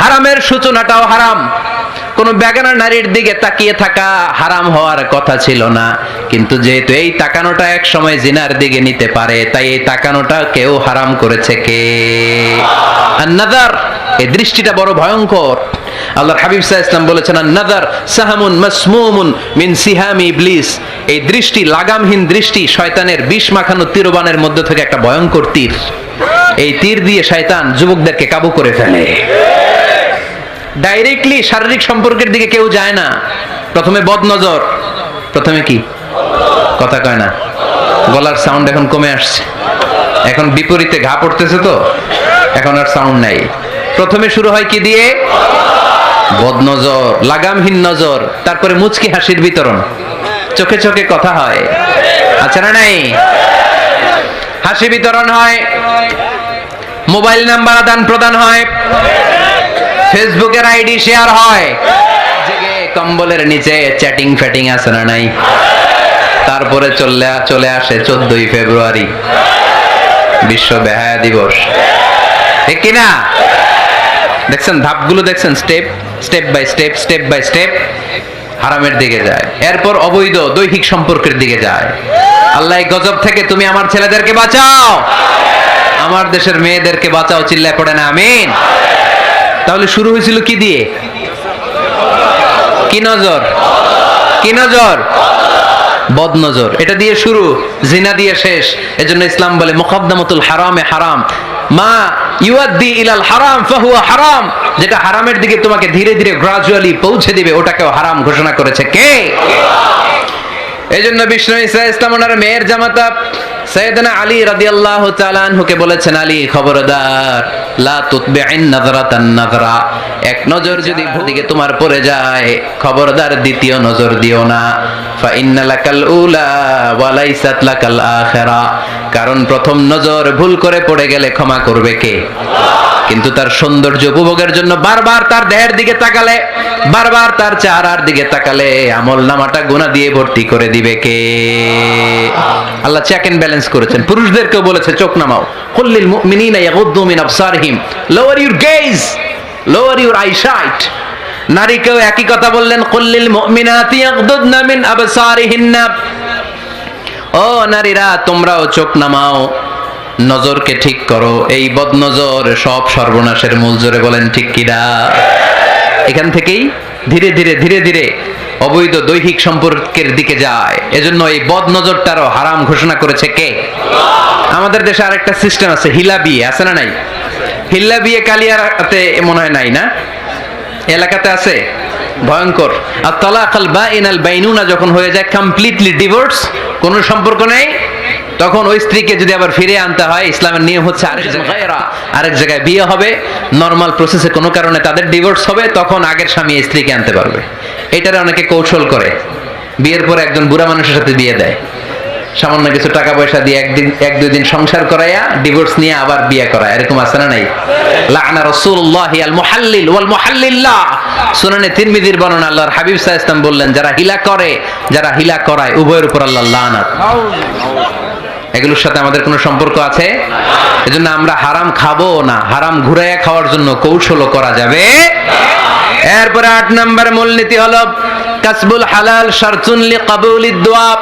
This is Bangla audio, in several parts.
হারামের সূচনাটাও হারাম। কোন বেগানা নারীর দিকে তাকিয়ে থাকা হারাম হওয়ার কথা ছিল না। কিন্তু যেহেতু এই তাকানোটা এক সময় জিনার দিকে নিতে পারে, তাই এই তাকানোটা কেউ হারাম করেছে কে? নাদার এই দৃষ্টিটা বড় ভয়ঙ্কর। হাবিব ইসলাম বলেছেন নাদার সাহামুন মাসমুমুন মিন সিহামি ইবলিস। এই দৃষ্টি, লাগামহীন দৃষ্টি শয়তানের বিষ মাখানো তীরবানের মধ্যে থেকে একটা ভয়ঙ্কর তীর। এই তীর দিয়ে শয়তান যুবকদেরকে কাবু করে ফেলে। ডাইরেক্টলি শারীরিক সম্পর্কের দিকে কেউ যায় না। প্রথমে বদনজর, প্রথমে কি? কথা কয় না। গলার সাউন্ড এখন কমে আসছে। এখন বিপরীতে ঘা পড়তেছে তো, এখন আর সাউন্ড নাই। প্রথমে শুরু হয় কি দিয়ে? বদনজর, লাগামহীন নজর, তারপরে মুচকি হাসির বিতরণ। চোখে চোখে কথা হয়। আচ্ছা না নাই? হাসি বিতরণ হয়। মোবাইল নাম্বার আদান প্রদান হয়। ফেসবুকের আইডি শেয়ার হয়। কম্বলের নিচে চ্যাটিং ফ্যাটিং আছে না নাই? তারপরে চলে চলে আসে চোদ্দই ফেব্রুয়ারি। বিশ্ব বেহায়া দিবস। কিনা দেখছেন, ধাপগুলো দেখছেন step step by step step by step হারামের দিকে যায়। এরপর অবৈধ দৈহিক সম্পর্কের দিকে যায়। আল্লাহ গজব থেকে তুমি আমার ছেলেদেরকে বাঁচাও। আমার দেশের মেয়েদেরকে বাঁচাও, চিল্লায় পড়ে না, আমিন। তাহলে শুরু হয়েছিল কি দিয়ে? কি নজর? কি নজর? বদ নজর এটা দিয়ে শুরু, জিনা দিয়ে শেষ। এজন্য ইসলাম বলে, মুকদ্দামাতুল হারামে হারাম। মা ইউয়াদ্দি ইলাল হারাম ফাহুয়া হারাম। যেটা হারামের দিকে তোমাকে ধীরে ধীরে গ্রাজুয়ালি পৌঁছে দিবে, ওটাকেও হারাম ঘোষণা করেছে কে? এই জন্য বিষ্ণু ইসা ইসলাম ওনার মেয়ের জামাতা সৈয়দনা আলী রাদিয়াল্লাহু তাআলা আনহুকে বলেছেন, আলী, খবরদার, লা তুতবি'ইন নাযরাতান নাযরা, এক নজর যদি দিকে তোমার পড়ে যায়, খবরদার দ্বিতীয় নজর দিও না। ফা ইন্না লাকাল উলা ওয়া লাইসাত লাকাল আখিরা, কারণ প্রথম নজর ভুল করে পড়ে গেলে ক্ষমা করবে কে? কিন্তু তার সৌন্দর্য উপভোগের জন্য বারবার তার দেহের দিকে তাকালে, বারবার তার চেহারার দিকে তাকালে আমল নামাটা গুণা দিয়ে ভর্তি করে দিবে কে? আল্লাহ চেক এন্ড ব্যালেন্স করেছেন। পুরুষদেরকেও বলেছে, চোখ নামাও। কুল্লিল মুমিনিনা ইয়াগুদ্দু মিন আবসারহিম। Lower your gaze lower your eyesight নারীকেও একই কথা বললেন কুল্লিল মুমিনাতি ইয়াগুদ্দুনা মিন আবসারিহিন্না। ও নারীরা, তোমরাও চোখ নামাও। নজরকে ঠিক করো। এই বদনজর সব সর্বনাশের মূল জোরে বলেন, ঠিক কিনা এখান থেকেই ধীরে ধীরে ধীরে ধীরে অবৈধ দৈহিক সম্পর্কের দিকে যায়। এজন্য এই বদ নজরটারও হারাম ঘোষণা করেছে কে? আমাদের দেশে আরেকটা সিস্টেম আছে হিলা বিয়ে আছে না নাই? হিল্লা বিয়ে কালিয়াতে মনে হয় নাই না? এলাকাতে আছে? ভয়ঙ্কর। আর তলাকাল বা ইনাল বাইনুনা যখন হয়ে যায় কমপ্লিটলি ডিভোর্স কোনো সম্পর্ক নেই? তখন ওই স্ত্রীকে যদি আবার ফিরে আনতে হয় ইসলামের নিয়ম হচ্ছে আরেক জায়গায় আরেক জায়গায় বিয়ে হবে নর্মাল প্রসেসে কোনো কারণে তাদের ডিভোর্স হবে তখন আগের স্বামী স্ত্রীকে আনতে পারবে। এটারে অনেকে কৌশল করে। বিয়ের পরে একজন বুড়া মানুষের সাথে বিয়ে দেয়। সামান্য কিছু টাকা পয়সা দিয়ে একদিন এক দুই দিন সংসার করাইয়া ডিভোর্স নিয়ে আবার বিয়ে করায় এরকম আছে না নাই? লানা রাসূলুল্লাহি আল মুহাল্লিল ওয়াল মুহাল্লিল্লাহ সুনানে তিরমিজির বর্ণনা আল্লাহর হাবিব সাল্লাল্লাহু আলাইহি বললেন যারা হিলা করে যারা হিলা করায় উভয়ের উপর আল্লাহ লানাত। এগুলোর সাথে আমাদের কোনো সম্পর্ক আছে? এজন্য আমরা হারাম খাব না। হারাম ঘুরাইয়া খাওয়ার জন্য কৌশলও করা যাবে। এরপরে আট নম্বর মূলনীতি হলো, কাসবুল হালাল শারতুন লি কাবুলিদ দোয়া।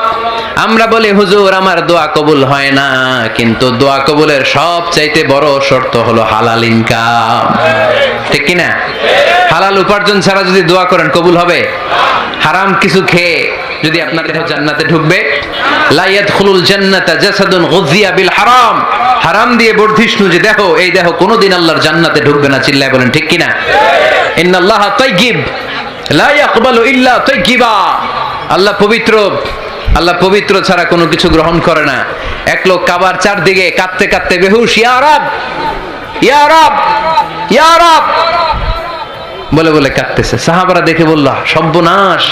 আমরা বলি, হুজুর, আমার দোয়া কবুল হয় না। কিন্তু দোয়া কবুলের সব চাইতে বড় শর্ত হলো হালাল ইনকাম। ঠিক কি না হালাল উপার্জন ছাড়া যদি দোয়া করেন, কবুল হবে? হারাম কিছু খেয়ে যদি আপনার দেহ জান্নাতে ঢুকবে, লা ইয়াদখুলুল জান্নাতা জাসাদুন গুযিয়া বিল হারাম। হারাম দিয়ে বর্ধিষ্ণু যে দেহ, এই দেহ কোনোদিন আল্লাহর জান্নাতে ঢুকবে না, চিল্লায় বলেন ঠিক কিনা? ইন্নাল্লাহ তাইয়িব লা ইয়াকবালু ইল্লা তাইয়িবা আল্লাহ পবিত্র আল্লাহ পবিত্র ছাড়া কোনো কিছু গ্রহণ করে না। এক লোক কাবার চারদিকে কাঁদতে কাঁদতে বেহুশ, ইয়া রাব ইয়া রাব ইয়া রাব। বলে বলে কাঁদতেছে। সাহাবারা দেখে বলল, সর্বনাশ,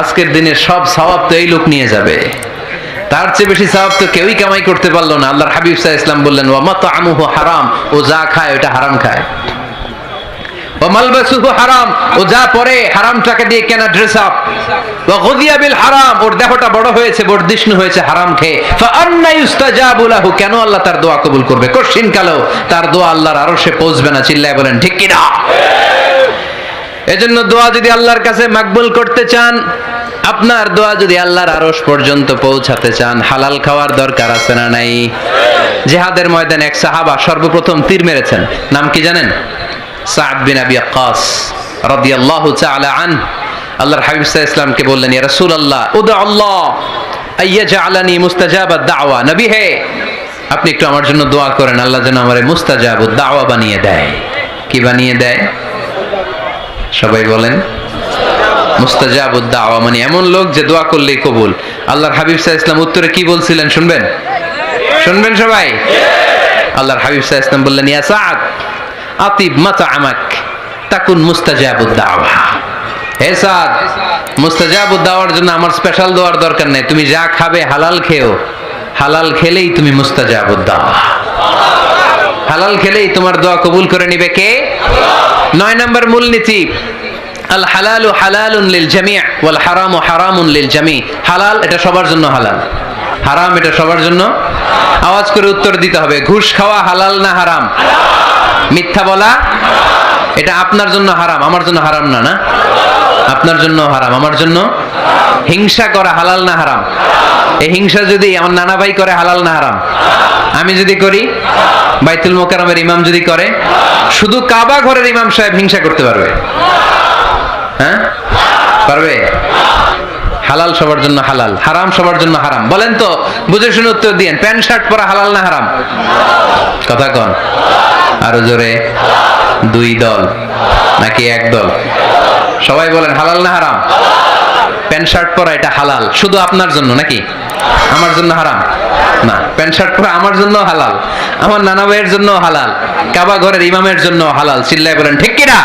আজকের দিনে সব সওয়াব তো এই লোক নিয়ে যাবে। তার চেয়ে বেশি সওয়াব তো কেউই কামাই করতে পারল না। আল্লাহর হাবিব সাহা ইসলাম বললেন, ওয়া মাতামুহু হারাম, ও যা খায় ওটা হারাম খায়। ও মালবাসুহু হারাম, ও যা পরে হারাম টাকা দিয়ে কেনা ড্রেস আপ ও গদিয়া হারাম, ওর দেহটা বড় হয়েছে বর্ধিষ্ণু হয়েছে, হারাম খেয়ে। ফাআন্না ইউস্তাজাবু লাহু কেন আল্লাহ তার দোয়া কবুল করবে? কঠিন কালো তার দোয়া আল্লাহর আরশে পৌঁছবে না, চিল্লায় বলেন, ঠিক কি না এজন্য দোয়া যদি আল্লাহর কাছে মাকবুল করতে চান, আপনার দোয়া যদি আল্লাহর আরশ পর্যন্ত পৌঁছাতে চান, হালাল খাওয়ার দরকার আছে না নাই? জেহাদের ময়দানে এক সাহাবা সর্বপ্রথম তীর মেরেছেন। নাম কি জানেন? সাদ বিন আবি আক্কাস রাদিয়াল্লাহু তাআলা আন। আল্লাহর হাবিব সাল্লাল্লাহু ইসলামকে বললেন, ইয়া রাসূলুল্লাহ উদা আল্লাহ আইয়াজআলানি মুস্তাজাবাদ দাওয়া। নবী হে, আপনি একটু আমার জন্য দোয়া করেন, আল্লাহ যেন আমারে মুস্তাজাবুদ দাওয়া বানিয়ে দেয়। কি বানিয়ে দেয়? সবাই বলেন মুস্তাজাবুদ দাওয়া মানে এমন লোক যে দোয়া করলেই কবুল। আল্লাহর হাবিব সাহা ইসলাম উত্তরে কি বলছিলেন শুনবেন? শুনবেন সবাই? আল্লাহর হাবিব সাহা ইসলাম বললেন, ইয়া সাদ আতিব মাতা আমাক, তাকুন মুস্তাজাবুদ দাওয়া। হে সাদ মুস্তাজাবুদ দাওয়ার জন্য আমার স্পেশাল দোয়ার দরকার নেই। তুমি যা খাবে হালাল খেও। হালাল খেলেই তুমি মুস্তাজাবুদ দাওয়া। হালাল খেলেই তোমার দোয়া কবুল করে নিবে কে? নয় নম্বর মূলনীতি, আল হালালু হালালুন লিল জামি' ওয়াল হারামু হারামুন লিল জামি' হালাল এটা সবার জন্য হালাল, হারাম এটা সবার জন্য। আওয়াজ করে উত্তর দিতে হবে, ঘুষ খাওয়া হালাল না হারাম? মিথ্যা বলা, এটা আপনার জন্য হারাম, আমার জন্য হারাম না না? আপনার জন্য হারাম, আমার জন্য? হিংসা করা হালাল না হারাম? এই হিংসা যদি আমার নানা ভাই করে হালাল না হারাম? আমি যদি করি? বাইতুল মোকারমের ইমাম যদি করে, শুধু কাবা ঘরের ইমাম সাহেব হিংসা করতে পারবে। হ্যাঁ? পারবে? হালাল সবার জন্য হালাল, হারাম সবার জন্য হারাম। বলেন তো, বুঝে শুনে উত্তর দিয়েন, প্যান্ট, শার্ট পরা হালাল না হারাম? কথা কন। আরও জোরে। দুই দল, নাকি এক দল? সবাই বলেন, হালাল না হারাম? প্যান্ট শার্ট পরা এটা হালাল। শুধু আপনার জন্য নাকি? আমার জন্য হারাম? না, প্যান্ট শার্ট পরা আমার জন্য হালাল। আমার নানা ভাইয়ের জন্য হালাল। কাবা ঘরের ইমামের জন্য হালাল। চিল্লায় বলেন, ঠিক কিনা?